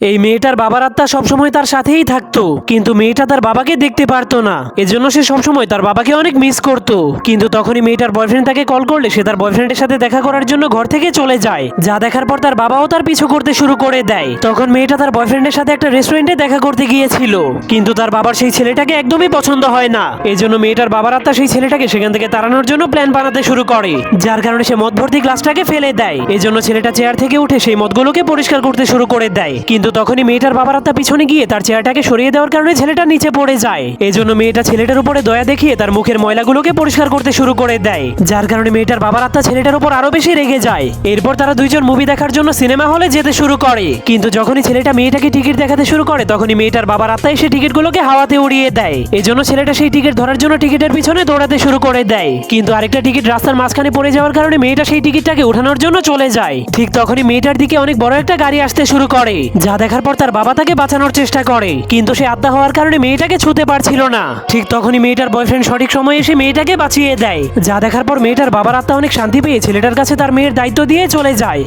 এই মেয়েটার বাবার আত্মা সবসময় তার সাথেই থাকতো, কিন্তু মেয়েটা তার বাবাকে দেখতে পারতো না। এজন্য সে সবসময় তার বাবাকে অনেক মিস করত। কিন্তু তখনই মেয়েটার বয়ফ্রেন্ড তাকে কল করলে সে তার বয়ফ্রেন্ডের সাথে দেখা করার জন্য ঘর থেকে চলে যায়। যা দেখার পর তার বাবাও তার পিছু করতে শুরু করে দেয়। তখন মেয়েটা তার বয়ফ্রেন্ডের সাথে একটা রেস্টুরেন্টে দেখা করতে গিয়েছিল। কিন্তু তার বাবার সেই ছেলেটাকে একদমই পছন্দ হয় না। এই জন্য মেয়েটার বাবার আত্মা সেই ছেলেটাকে সেখান থেকে তাড়ানোর জন্য প্ল্যান বানাতে শুরু করে। যার কারণে সে মদ ভর্তি গ্লাসটাকে ফেলে দেয়। এই জন্য ছেলেটা চেয়ার থেকে উঠে সেই মদগুলোকে পরিষ্কার করতে শুরু করে দেয়। কিন্তু তখনই মেয়েটার বাবার আত্মা পিছনে গিয়ে তার চেয়ারটাকে সরিয়ে দেওয়ার কারণে ছেলেটা নিচে পড়ে যায়। এই জন্য মেয়েটা ছেলেটার উপরে দয়া দেখিয়ে তার মুখের ময়লাগুলোকে পরিষ্কার করতে শুরু করে দেয়। যার কারণে মেয়েটার বাবার আত্মা ছেলেটার উপর আরও বেশি রেগে যায়। এরপর তারা দুইজন মুভি দেখার জন্য সিনেমা হলে যেতে শুরু করে। কিন্তু যখনই ছেলেটা মেয়েটাকে টিকিট দেখাতে শুরু করে, তখনই মেয়েটার বাবার আত্মা এসে টিকিটগুলোকে হাওয়াতে উড়িয়ে দেয়। এজন্য ছেলেটা সেই টিকিট ধরার জন্য টিকিটের পিছনে দৌড়াতে শুরু করে দেয়। কিন্তু আরেকটা টিকিট রাস্তার মাঝখানে পড়ে যাওয়ার কারণে মেয়েটা সেই টিকিটটাকে উঠানোর জন্য চলে যায়। ঠিক তখনই মেয়েটার দিকে অনেক বড় একটা গাড়ি আসতে শুরু করে যা দেখার পর তার বাবা তাকে বাঁচানোর চেষ্টা করে। কিন্তু সে আত্মা হওয়ার কারণে মেয়েটাকে ছুতে পারছিল না। ঠিক তখনই মেয়েটার বয়ফ্রেন্ড সঠিক সময়ে এসে মেয়েটাকে বাঁচিয়ে দেয়। যা দেখার পর মেয়েটার বাবার আত্মা অনেক শান্তি পেয়ে ছেলেটার কাছে তার মেয়ের দায়িত্ব দিয়ে চলে যায়।